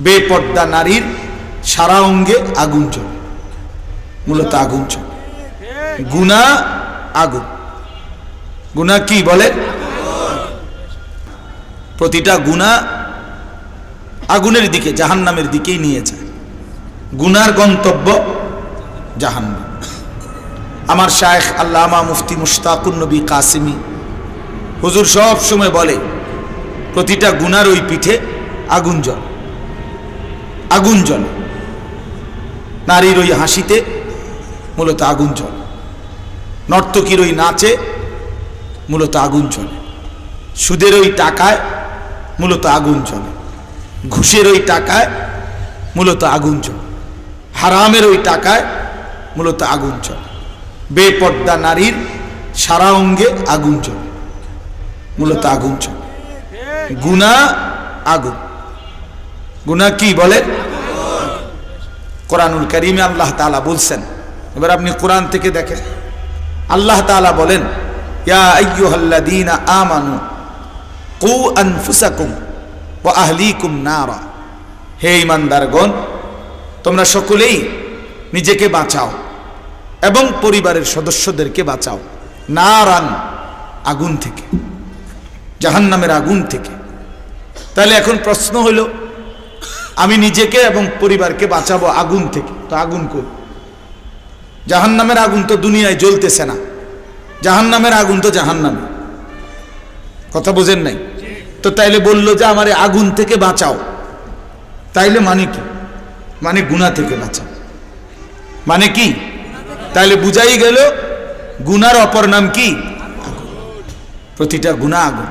বেপর্দা নারীর সারা অঙ্গে আগুন চলে মূলত আগুন চলে গুণা আগুন। গুণা কি বলে? প্রতিটা গুণা আগুনের দিকে, জাহান্নামের দিকেই নিয়ে যায়। গুনার গন্তব্য জাহান্নাম। আমার শায়েখ আল্লামা মুফতি মুশতাকুর নবী কাসিমি হুজুর সব সময় বলে, প্রতিটা গুনার ওই পিঠে আগুন জল আগুন জল নারীর ওই হাসিতে মূলত আগুন জল নর্তকীর ওই নাচে মূলত আগুন চলে সুদের ওই টাকায় মূলত আগুন চলে ঘুষের ওই টাকায় মূলত আগুন চলে হারামের ওই টাকায় মূলত আগুন চলে বেপর্দা নারীর সারা অঙ্গে আগুন চলে মূলত আগুন চলে গুণা আগুন। গুণা কি বলে? কোরআনুল করিমে আল্লাহ তাআলা বলছেন, এবার আপনি কোরআন থেকে দেখেন। আল্লাহ তাআলা বলেন, ইয়া কু হে ইমানদারগণ তোমরা সকলেই নিজেকে বাঁচাও এবং পরিবারের সদস্যদেরকে বাঁচাও নারান আগুন থেকে, জাহান্নামের আগুন থেকে। তাহলে এখন প্রশ্ন হলো আমি নিজেকে এবং পরিবারকে বাঁচাবো আগুন থেকে। তো আগুন কই? জাহান্নামের আগুন তো দুনিয়ায় জ্বলতেছে না। জাহান্নামের আগুন তো জাহান্নামে। কথা বোঝেন নাই? তো তাইলে বলল যে, আমার আগুন থেকে বাঁচাও। তাইলে মানে কি? মানে গুণা থেকে বাঁচাও। মানে কি? তাইলে বুঝাই গেল, গুনার অপর নাম কি? প্রতিটা গুণা আগুন।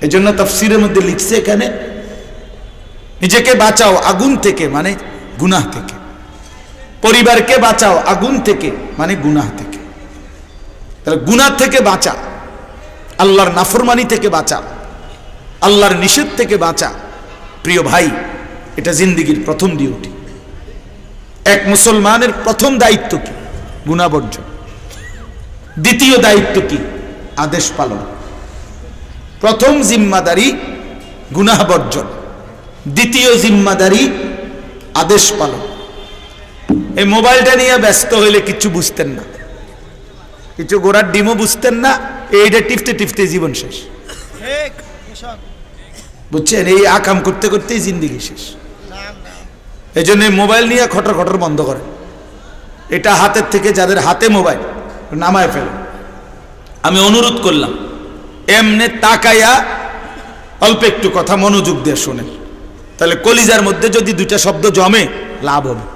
এই জন্য তফসিরের মধ্যে লিখছে এখানে নিজেকে বাঁচাও আগুন থেকে মানে গুনাহ থেকে। পরিবারকে বাঁচাও আগুন থেকে মানে গুনাহ থেকে। তাহলে গুনাহ থেকে বাঁচা, আল্লাহর নাফরমানি থেকে বাঁচা, আল্লাহর নিষেধ থেকে বাঁচা। প্রিয় ভাই, এটা জিন্দিগির প্রথম ডিউটি এক মুসলমানের প্রথম দায়িত্ব কি? গুণাবর্জন দ্বিতীয় দায়িত্ব কি? আদেশ পালন। প্রথম জিম্মাদারি গুনাহ বর্জন। দ্বিতীয় জিম্মাদারি আদেশ পালন। এই মোবাইলটা নিয়ে ব্যস্ত হইলে কিছু বুঝতেন না। কিছু গোড়ার ডিমও বুঝতেন না, এইটা টিপতে টিপতে জীবন শেষ। বুঝছেন? এই আকাম করতে করতেই জিন্দিগি শেষ। এই জন্য মোবাইল নিয়ে খটর খটর বন্ধ করেন। এটা হাতের থেকে যাদের হাতে মোবাইল, নামায় ফেলে। আমি অনুরোধ করলাম, এমনে তাকাইয়া অল্প একটু কথা মনোযোগ দিয়ে শোনেন। তাহলে কলিজার মধ্যে যদি দুইটা শব্দ জমে, লাভ হবে।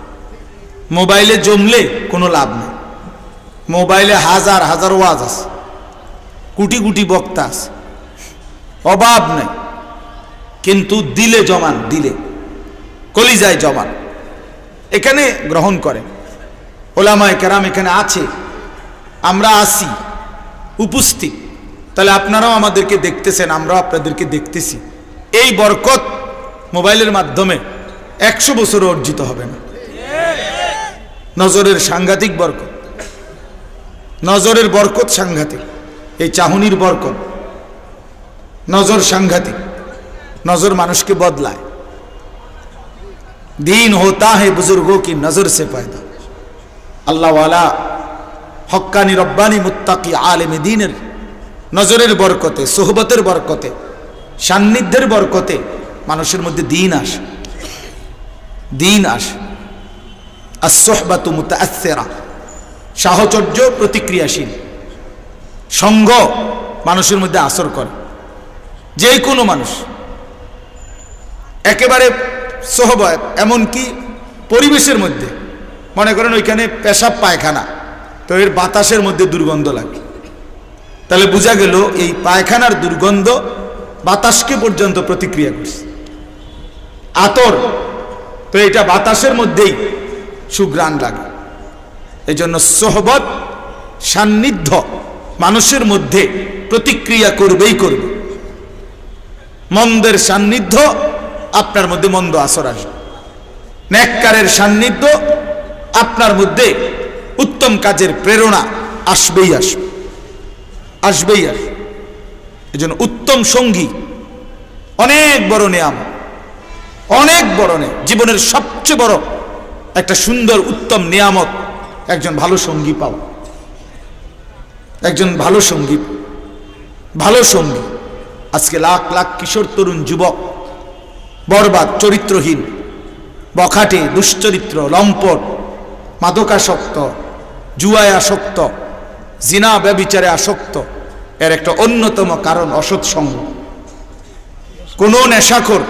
মোবাইলে জমলে কোনো লাভ নেই। মোবাইলে হাজার হাজার ওয়াজ আছে। কোটি কোটি বক্তা আছে। অভাব নেই। কিন্তু দিলে জমান, দিলে। কলিজায় জমান। এখানে গ্রহণ করে ওলামায় কেরাম এখানে আছে। আমরা আসি। উপস্থিত। তাহলে আপনারাও আমাদেরকে দেখতেছেন, আমরাও আপনাদেরকে দেখতেছি। এই বরকত মোবাইলের মাধ্যমে একশো বছরও অর্জিত হবে না। নজরের সাংঘাতিক বরকত। নজরের বরকত সাংঘাতিক। এই চাহনির বরকত। নজর সাংঘাতিক। নজর মানুষকে বদলায়। দিন হতা হে বুজুর্গ কি নজর সে পায়দা। আল্লাহওয়ালা হক্কানি রব্বানি মুত্তাকি আলেম দিনের নজরের বরকতে, সোহবতের বরকতে, সান্নিধ্যের বরকতে মানুষের মধ্যে দিন আসে। দিন আসে। আর সোহবাতু সাহচর্য প্রতিক্রিয়াশীল। সঙ্গ মানুষের মধ্যে আসর করে। যে কোনো মানুষ। একেবারে সোহবত এমনকি পরিবেশের মধ্যে। মনে করেন ওইখানে পেশাব পায়খানা, তো এর বাতাসের মধ্যে দুর্গন্ধ লাগে। তাহলে বোঝা গেল এই পায়খানার দুর্গন্ধ বাতাসকে পর্যন্ত প্রতিক্রিয়া করছে। আতর। তো এটা বাতাসের মধ্যেই সুগ্রাণ লাগে। এই জন্য সোহবত সান্নিধ্য মানুষের মধ্যে প্রতিক্রিয়া করবেই করবে। মন্দের সান্নিধ্য, আপনার মধ্যে মন্দ আসর আসবে। ন্যাক্কারের সান্নিধ্য, আপনার মধ্যে উত্তম কাজের প্রেরণা আসবেই আসবে। আসবেই আসবে। এই জন্য উত্তম সঙ্গী অনেক বড় নিয়াম অনেক বড় নে জীবনের সবচেয়ে বড় একটা সুন্দর, উত্তম নিয়ামত, একজন ভালো সঙ্গী পাও। একজন ভালো সঙ্গী ভালো সঙ্গী। আজকে লাখ লাখ কিশোর, তরুণ, যুবক, বরবাদ, চরিত্রহীন, বখাটে, দুশ্চরিত্র, লম্পট, মাদকাসক্ত, জুয়ায় আসক্ত, জিনা ব্যবিচারে আসক্ত, এর একটা অন্যতম কারণ অসৎ সঙ্গ। কোনো নেশাখোর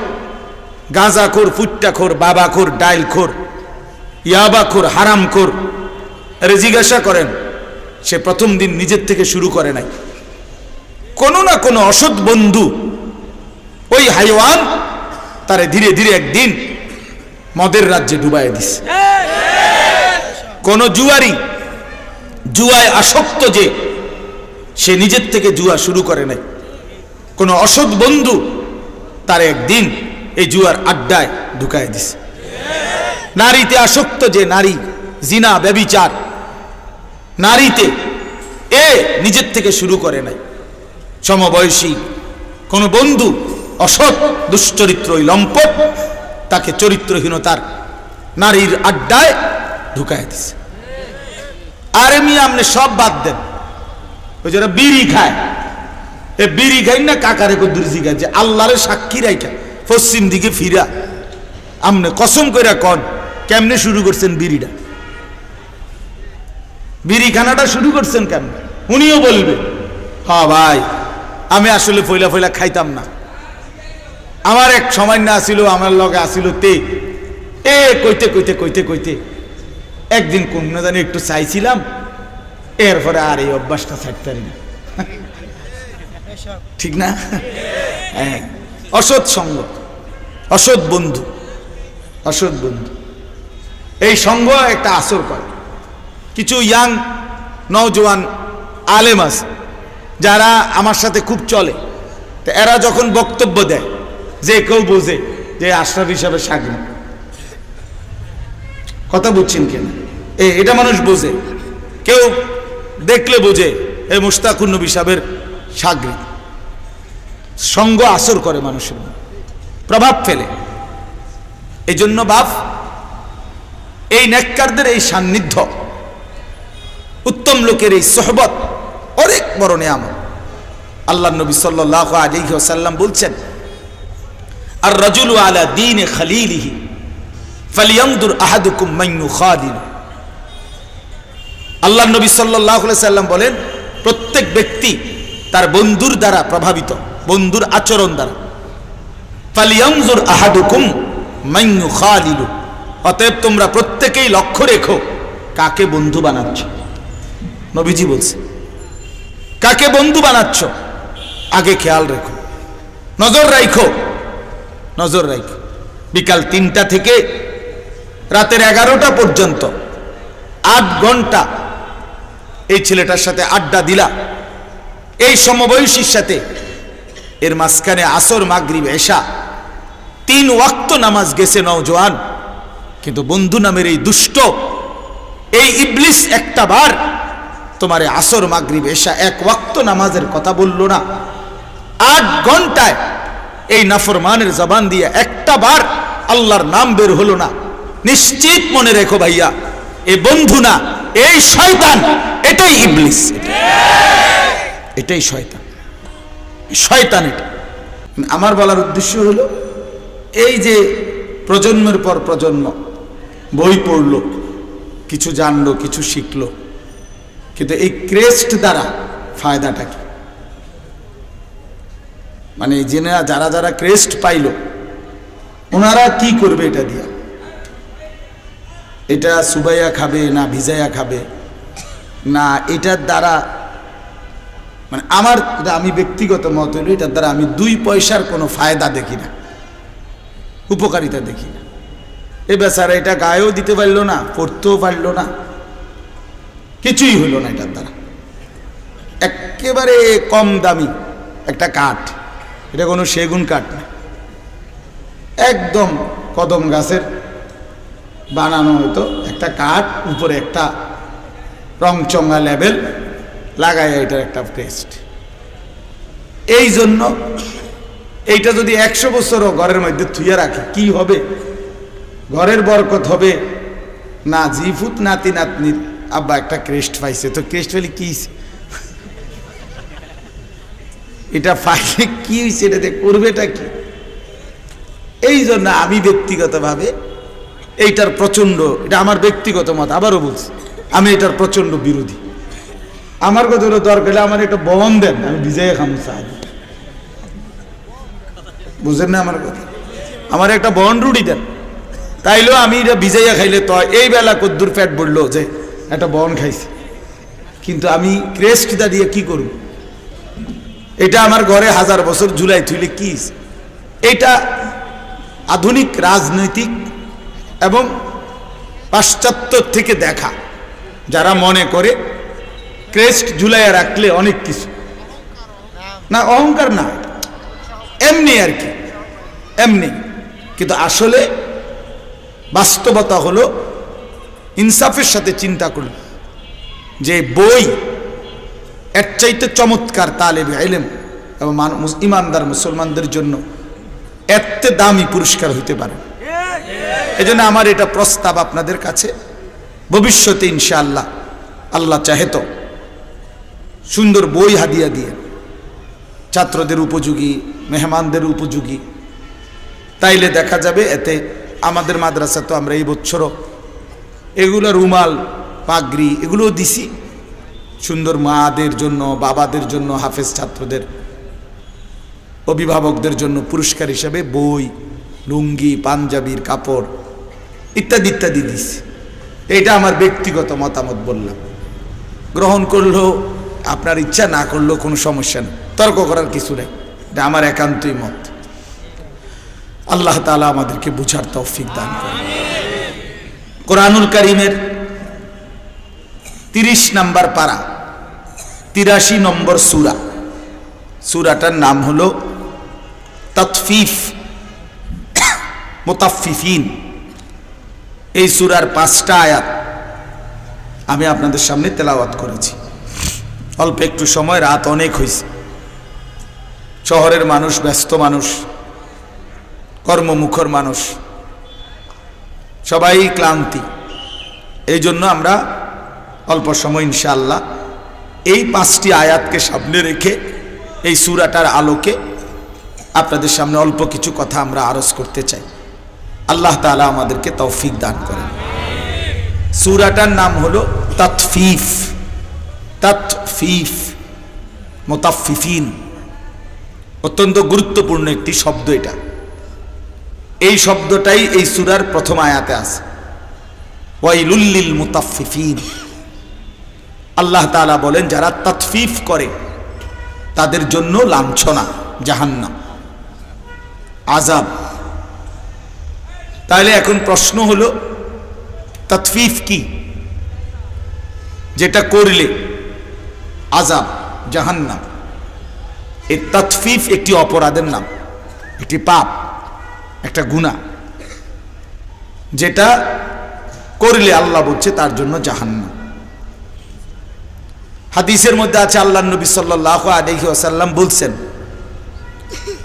গাঁজাখোর, ফুট্টাখোর, বাবাখোর, ডাইলখোর, ইয়াবাখোর, হারামখোর। এর জিজ্ঞাসা করেন, সে প্রথম দিন নিজের থেকে শুরু করে নাই। কোনো না কোনো অসৎ বন্ধু ওই হাইওয়ান তারে ধীরে ধীরে একদিন মদের রাজ্যে ডুবাই দিস কোন জুয়ারি, জুয়ায় আসক্ত যে সে নিজের থেকে জুয়া শুরু করে নাই। কোনো অসৎ বন্ধু তার একদিন এই জুয়ার আড্ডায় ঢুকায় দিছে। নারীতে আসক্ত যে নারী, জিনা, ব্যবিচার, নারীতে এ নিজের থেকে শুরু করে নাই। সমবয়সী কোন বন্ধু অসৎ দুশ্চরিত্র লম্পট, তাকে চরিত্রহীনতার নারীর আড্ডায় ঢুকায় দিছে। আর এমনি আপনি সব বাদ দেন। ওই যারা বিড়ি খায়। এ বিড়ি খাই না, কাকারে কদ্দুর জিগা যে আল্লাহরে সাক্ষী রাইখা। পশ্চিম দিকে ফিরা। আমনে কসম কইরা কন, কেমনে শুরু করছেন বিড়িটা? বিড়ি খানাটা শুরু করছেন কেমন? উনিও বলবে হ্যাঁ ভাই, আমি আসলে ফইলা ফইলা খাইতাম না। আমার এক সময় না আসিল, আমার লগে আসিল তে। এ, কইতে কইতে কইতে কইতে। একদিন কোন না জানি একটু চাইছিলাম, এরপরে আর এই অভ্যাসটা পারি না। ঠিক না? হ্যাঁ অসৎ সঙ্গ। অসৎ বন্ধু অসৎ বন্ধু। এই সঙ্গ একটা আসর করে। কিছু ইয়াং নওজোয়ান আলেম আছে যারা আমার সাথে খুব চলে। তো এরা যখন বক্তব্য দেয় যে কেউ বোঝে যে আশরাফ হিসাবে সাগর। কথা বুঝছেন কেন এ এটা মানুষ বোঝে। কেউ দেখলে বোঝে এই মুস্তাকুর নবী সাহেবের সঙ্গ আসর করে মানুষের মধ্যে, প্রভাব ফেলে। এই জন্য বাপ, এই নেককারদের এই সান্নিধ্য, উত্তম লোকের এই সোহবত অনেক বড় নিয়ামত। আল্লাহ নবী সাল্লাহ আলাইহি ওয়াসাল্লাম বলছেন আর রাজুলু আলা দীনে খালিলিহি, ফালিয়ানদুর আহাদুকুম মান ইউখাদিল। আল্লাহ নবী আলাইহি সাল্লাম বলেন, প্রত্যেক ব্যক্তি তার বন্ধুর দ্বারা প্রভাবিত, বন্ধুর আচরণ দ্বারা। ফালিয়ানজুর আহাদুকুম মান ইউখাদিল অতএব তোমরা প্রত্যেকেই লক্ষ্য রেখো কাকে বন্ধু বানাচ্ছ। নবীজি বলছে, কাকে বন্ধু বানাচ্ছ? আগে খেয়াল রেখো। নজর রাখো নজর রাখো বিকাল তিনটা থেকে রাতের এগারোটা পর্যন্ত আট ঘণ্টা এই ছেলেটার সাথে আড্ডা দিলা। এই সমবয়সীর সাথে এর মাঝখানে আসর, মাগরিব, এশা তিন ওয়াক্ত নামাজ গেছে নওজোয়ান। কিন্তু বন্ধু নামের এই দুষ্ট, এই ইবলিস একটা বার তোমার আসর, মাগরিব, এশা এক ওয়াক্ত নামাজের কথা বলল না। আট ঘন্টায় এই নাফরমানের জবান দিয়ে একটা বার আল্লাহর নাম বের হলো না। নিশ্চিত মনে রেখো ভাইয়া, এ বন্ধু না, এই শয়তান, এটাই ইবলিস। এটাই শয়তান। শয়তান এটা। আমার বলার উদ্দেশ্য হলো এই যে প্রজন্মের পর প্রজন্ম, বই পড়ল, কিছু জানলো, কিছু শিখলো, কিন্তু এই ক্রেস্ট দ্বারা ফায়দাটা কি? মানে জেনে যারা যারা ক্রেস্ট পাইল, ওনারা কি করবে এটা দিয়া? এটা সুবাইয়া খাবে, না ভিজাইয়া খাবে, না এটার দ্বারা মানে আমার আমি ব্যক্তিগত মত হইল, এটার দ্বারা আমি দুই পয়সার কোনো ফায়দা দেখি না। উপকারিতা দেখি না। এ বেচারা এটা গায়েও দিতে পারল না, পড়তেও পারল না। কিছুই হইল না এটার দ্বারা। একেবারে কম দামি একটা কাঠ। এটা কোনো সেগুন কাঠ না। একদম কদম গাছের বানানো হতো একটা কাঠ, উপরে একটা রংচঙ্গা লেভেল লাগাই এটার একটা টেস্ট এই জন্য এইটা যদি একশো বছরও ঘরের মধ্যে থুইয়া রাখে, কি হবে? ঘরের বরকত হবে? না, জিফুত নাতি নাতনি আব্বা একটা ক্রেস্ট পাইছে। তো ক্রেস্ট পেলে কি এটা পাইলে কি হয়েছে এটাতে করবেটা কি? এই জন্য আমি ব্যক্তিগতভাবে এইটার প্রচণ্ড, এটা আমার ব্যক্তিগত মত, আবারও বলছি, আমি এটার প্রচণ্ড বিরোধী। আমার কথা হলো দরকার আমার একটা বহন দেন, আমি বিজয় খাম সাহায্য বুঝেন না আমার কথা? আমার একটা বন রুটি দেন। তাইলেও আমি এটা ভিজাইয়া খাইলে তো এই বেলা কদ্দুর ফ্যাট বলল যে একটা বন খাইছি। কিন্তু আমি ক্রেস্টটা দিয়ে কি করব? এটা আমার ঘরে হাজার বছর জুলাই থুইলে কি এটা আধুনিক রাজনৈতিক এবং পাশ্চাত্য থেকে দেখা। যারা মনে করে ক্রেস্ট ঝুলাইয়া রাখলে অনেক কিছু। না, অহংকার না। এমনি আর কি। এমনি। কিন্তু আসলে বাস্তবতা হলো ইনসাফের সাথে চিন্তা করুন। যে বই এর চাইতে চমৎকার তালেবে এলেম এবং মান- ইমানদার মুসলমানদের জন্য এত দামি পুরস্কার হইতে পারে। এই জন্য আমার এটা প্রস্তাব আপনাদের কাছে। ভবিষ্যতে ইনশাআল্লাহ আল্লাহ চাহে তো সুন্দর বই হাদিয়া দিয়ে। ছাত্রদের উপযোগী, মেহমানদের উপযোগী। তাইলে দেখা যাবে এতে আমাদের মাদ্রাসা তো আমরা এই বছরও এগুলো রুমাল, পাগড়ি এগুলোও দিছি। সুন্দর মাদের জন্য, বাবাদের জন্য, হাফেজ ছাত্রদের, অভিভাবকদের জন্য পুরস্কার হিসাবে বই, লুঙ্গি, পাঞ্জাবির কাপড় ইত্যাদি ইত্যাদি দিছি। এটা আমার ব্যক্তিগত মতামত বললাম। গ্রহণ করলেও আপনার ইচ্ছা, না করলেও কোনো সমস্যা নেই। তর্ক করার কিছু নেই। এটা আমার একান্তই মত। আল্লাহ তালা আমাদেরকে বুঝার তৌফিক দান করেন। কোরআনুল করিমের তিরিশ নম্বর পারা, তিরাশি নম্বর সুরা। সুরাটার নাম হলো তৎফিফ মোতাফিফিন এই সুরার পাঁচটা আয়াত আমি আপনাদের সামনে তেলাওয়াত করেছি। অল্প একটু সময়, রাত অনেক হয়েছে শহরের মানুষ, ব্যস্ত মানুষ, কর্মমুখর মানুষ, সবাই ক্লান্তি। এই জন্য আমরা অল্প সময় ইনশাআল্লাহ এই পাঁচটি আয়াতকে সামনে রেখে এই সুরাটার আলোকে আপনাদের সামনে অল্প কিছু কথা আমরা আরজ করতে চাই। আল্লাহ তাআলা আমাদেরকে তৌফিক দান করেন। সুরাটার নাম হলো তৎফিফ তৎফিফ মোতাফিফিন অত্যন্ত গুরুত্বপূর্ণ একটি শব্দ এটা। এই শব্দটাই এই সুরার প্রথম আয়াতে আছে। ওয়াইলুল্লিল মুতাফিফিন আল্লাহ তাআলা বলেন, যারা তৎফিফ করে, তাদের জন্য লাঞ্ছনা, জাহান্নাম আজাব তাহলে এখন প্রশ্ন হলো তৎফিফ কি? যেটা করলে আজাব জাহান্নাম এই তৎফিফ একটি অপরাধের নাম, একটি পাপ, একটা গুণা যেটা করলে আল্লাহ বলছে তার জন্য জাহান্নাম। হাদিসের মধ্যে আছে, আল্লাহ নবী সাল্লাহ আলহি আসাল্লাম বলছেন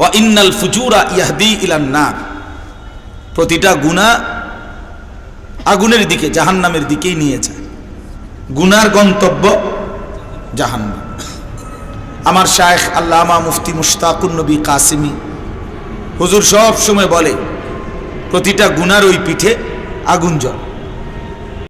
ও ইন্নাল ফুজুরা ইয়াহদি ইলান প্রতিটা গুণা আগুনের দিকে, জাহান্নামের দিকেই নিয়ে যায়। গুনার গন্তব্য জাহান্নাম। আমার শায়েখ আল্লামা মুফতি মুশতাকুর নবী কাসিমি। হুজুর সব সময় বলে, প্রতিটা গুনার ওই পিঠে আগুন জল